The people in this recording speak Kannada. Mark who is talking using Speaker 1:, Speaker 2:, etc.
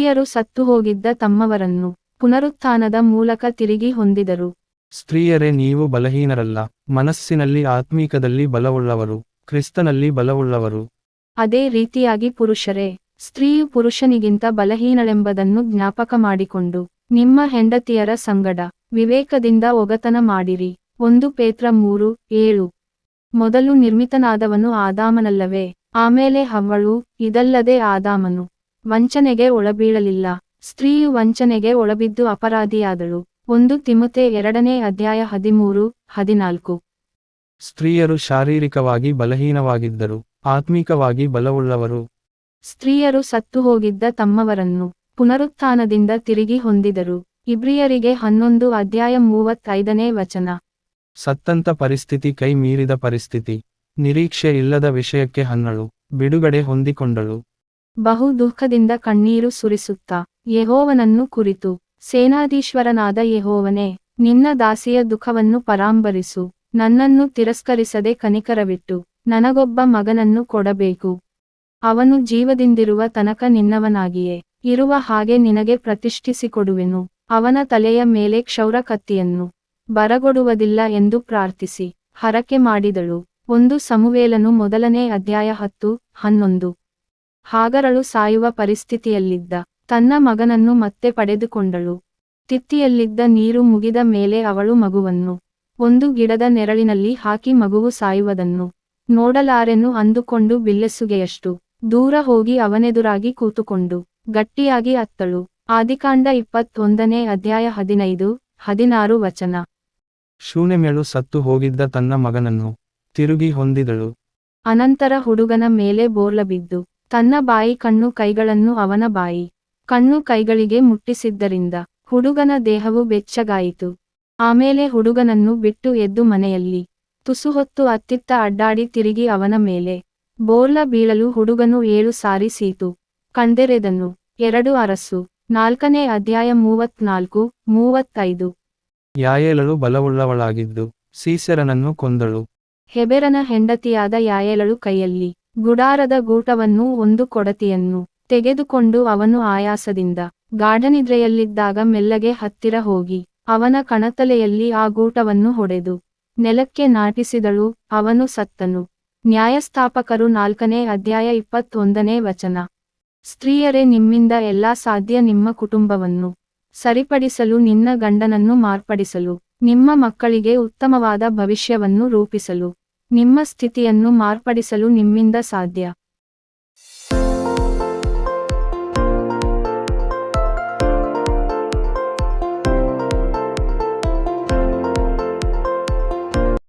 Speaker 1: ಸ್ತ್ರೀಯರು ಸತ್ತು ಹೋಗಿದ್ದ ತಮ್ಮವರನ್ನು ಪುನರುತ್ಥಾನದ ಮೂಲಕ ತಿರುಗಿ ಹೊಂದಿದರು.
Speaker 2: ಸ್ತ್ರೀಯರೇ ನೀವು ಬಲಹೀನರಲ್ಲ. ಮನಸ್ಸಿನಲ್ಲಿ ಆತ್ಮೀಕದಲ್ಲಿ ಬಲವುಳ್ಳವರು. ಕ್ರಿಸ್ತನಲ್ಲಿ ಬಲವುಳ್ಳವರು.
Speaker 1: ಅದೇ ರೀತಿಯಾಗಿ ಪುರುಷರೇ ಸ್ತ್ರೀಯು ಪುರುಷನಿಗಿಂತ ಬಲಹೀನಳೆಂಬುದನ್ನು ಜ್ಞಾಪಕ ಮಾಡಿಕೊಂಡು ನಿಮ್ಮ ಹೆಂಡತಿಯರ ಸಂಗಡ ವಿವೇಕದಿಂದ ಒಗತನ ಮಾಡಿರಿ. ಒಂದು ಪೇತ್ರ ಮೂರು ಏಳು. ಮೊದಲು ನಿರ್ಮಿತನಾದವನು ಆದಾಮನಲ್ಲವೇ? ಆಮೇಲೆ ಹವ್ವಳು ಇದಲ್ಲದೆ ಆದಾಮನು. ವಂಚನೆಗೆ ಒಳಬೀಳಲಿಲ್ಲ. ಸ್ತ್ರೀಯು ವಂಚನೆಗೆ ಒಳಬಿದ್ದು ಅಪರಾಧಿಯಾದಳು. ಒಂದು ತಿಮತೆ ಎರಡನೇ ಅಧ್ಯಾಯ ಹದಿಮೂರು ಹದಿನಾಲ್ಕು.
Speaker 2: ಸ್ತ್ರೀಯರು ಶಾರೀರಿಕವಾಗಿ ಬಲಹೀನವಾಗಿದ್ದರು ಆತ್ಮೀಕವಾಗಿ ಬಲವುಳ್ಳವರು.
Speaker 1: ಸ್ತ್ರೀಯರು ಸತ್ತು ಹೋಗಿದ್ದ ತಮ್ಮವರನ್ನು ಪುನರುತ್ಥಾನದಿಂದ ತಿರುಗಿ ಹೊಂದಿದರು. ಇಬ್ರಿಯರಿಗೆ ಹನ್ನೊಂದು ಅಧ್ಯಾಯ ಮೂವತ್ತೈದನೇ ವಚನ.
Speaker 2: ಸತ್ತಂತ ಪರಿಸ್ಥಿತಿ ಕೈ ಮೀರಿದ ಪರಿಸ್ಥಿತಿ. ನಿರೀಕ್ಷೆ ಇಲ್ಲದ ವಿಷಯಕ್ಕೆ ಹನ್ನಳು. ಬಿಡುಗಡೆ ಹೊಂದಿಕೊಂಡಳು.
Speaker 1: ಬಹು ದುಃಖದಿಂದ ಕಣ್ಣೀರು ಸುರಿಸುತ್ತಾ, ಯೆಹೋವನನ್ನು ಕುರಿತು, ಸೇನಾಧೀಶ್ವರನಾದ ಯೆಹೋವನೇ, ನಿನ್ನ ದಾಸಿಯ ದುಃಖವನ್ನು ಪರಾಂಬರಿಸು, ನನ್ನನ್ನು ತಿರಸ್ಕರಿಸದೆ ಕನಿಕರವಿಟ್ಟು, ನನಗೊಬ್ಬ ಮಗನನ್ನು ಕೊಡಬೇಕು. ಅವನು ಜೀವದಿಂದಿರುವ ತನಕ ನಿನ್ನವನಾಗಿಯೇ, ಇರುವ ಹಾಗೆ ನಿನಗೆ ಪ್ರತಿಷ್ಠಿಸಿಕೊಡುವೆನು, ಅವನ ತಲೆಯ ಮೇಲೆ ಕ್ಷೌರ ಕತ್ತಿಯನ್ನು, ಬರಗೊಡುವುದಿಲ್ಲ ಎಂದು ಪ್ರಾರ್ಥಿಸಿ, ಹರಕೆ ಮಾಡಿದಳು. ಒಂದು ಸಮುವೇಲನು ಮೊದಲನೇ ಅಧ್ಯಾಯ ಹತ್ತು, ಹನ್ನೊಂದು. ಹಾಗರಳು ಸಾಯುವ ಪರಿಸ್ಥಿತಿಯಲ್ಲಿದ್ದ. ತನ್ನ ಮಗನನ್ನು ಮತ್ತೆ ಪಡೆದುಕೊಂಡಳು. ತಿತ್ತಿಯಲ್ಲಿದ್ದ ನೀರು ಮುಗಿದ ಮೇಲೆ ಅವಳು ಮಗುವನ್ನು ಒಂದು ಗಿಡದ ನೆರಳಿನಲ್ಲಿ ಹಾಕಿ ಮಗುವು ಸಾಯುವುದನ್ನು ನೋಡಲಾರೆನು ಅಂದುಕೊಂಡು ಬಿಲ್ಲೆಸುಗೆಯಷ್ಟು ದೂರ ಹೋಗಿ ಅವನೆದುರಾಗಿ ಕೂತುಕೊಂಡು ಗಟ್ಟಿಯಾಗಿ ಅತ್ತಳು. ಆದಿಕಾಂಡ ಇಪ್ಪತ್ತೊಂದನೇ ಅಧ್ಯಾಯ ಹದಿನೈದು ಹದಿನಾರು ವಚನ.
Speaker 2: ಶೂನ್ಯಮೆಳು ಸತ್ತು ಹೋಗಿದ್ದ ತನ್ನ ಮಗನನ್ನು ತಿರುಗಿ ಹೊಂದಿದಳು.
Speaker 1: ಅನಂತರ ಹುಡುಗನ ಮೇಲೆ ಬೋರ್ಲಬಿದ್ದು ತನ್ನ ಬಾಯಿ ಕಣ್ಣು ಕೈಗಳನ್ನು ಅವನ ಬಾಯಿ ಕಣ್ಣು ಕೈಗಳಿಗೆ ಮುಟ್ಟಿಸಿದ್ದರಿಂದ ಹುಡುಗನ ದೇಹವು ಬೆಚ್ಚಗಾಯಿತು. ಆಮೇಲೆ ಹುಡುಗನನ್ನು ಬಿಟ್ಟು ಎದ್ದು ಮನೆಯಲ್ಲಿ ತುಸು ಹೊತ್ತು ಅತ್ತಿತ್ತ ಅಡ್ಡಾಡಿ ತಿರುಗಿ ಅವನ ಮೇಲೆ ಬೋರ್ಲ ಬೀಳಲು ಹುಡುಗನು ಏಳು ಸಾರಿ ಸೀತು ಕಂಡೆರೆದನು. ಎರಡು ಅರಸು ನಾಲ್ಕನೇ ಅಧ್ಯಾಯ ಮೂವತ್ನಾಲ್ಕು ಮೂವತ್ತೈದು.
Speaker 2: ಯಾಯೇಲಳು ಬಲವುಳ್ಳವಳಾಗಿದ್ದು ಸೀಸೆರನನ್ನು ಕೊಂದಳು.
Speaker 1: ಹೆಬೆರನ ಹೆಂಡತಿಯಾದ ಯಾಯೇಲಳು ಕೈಯಲ್ಲಿ ಗುಡಾರದ ಗೂಟವನ್ನು ಒಂದು ಕೊಡತಿಯನ್ನು ತೆಗೆದುಕೊಂಡು ಅವನು ಆಯಾಸದಿಂದ ಗಾಢನಿದ್ರೆಯಲ್ಲಿದ್ದಾಗ ಮೆಲ್ಲಗೆ ಹತ್ತಿರ ಹೋಗಿ ಅವನ ಕಣತಲೆಯಲ್ಲಿ ಆ ಗೂಟವನ್ನು ಹೊಡೆದು ನೆಲಕ್ಕೆ ನಾಟಿಸಿದಳು ಅವನು ಸತ್ತನು. ನ್ಯಾಯಸ್ಥಾಪಕರು ನಾಲ್ಕನೇ ಅಧ್ಯಾಯ ಇಪ್ಪತ್ತೊಂದನೇ ವಚನ. ಸ್ತ್ರೀಯರೇ, ನಿಮ್ಮಿಂದ ಎಲ್ಲಾ ಸಾಧ್ಯ ನಿಮ್ಮ ಕುಟುಂಬವನ್ನು ಸರಿಪಡಿಸಲು, ನಿನ್ನ ಗಂಡನನ್ನು ಮಾರ್ಪಡಿಸಲು, ನಿಮ್ಮ ಮಕ್ಕಳಿಗೆ ಉತ್ತಮವಾದ ಭವಿಷ್ಯವನ್ನು ರೂಪಿಸಲು. ನಿಮ್ಮ ಸ್ಥಿತಿಯನ್ನು ಮಾರ್ಪಡಿಸಲು ನಿಮ್ಮಿಂದ ಸಾಧ್ಯ.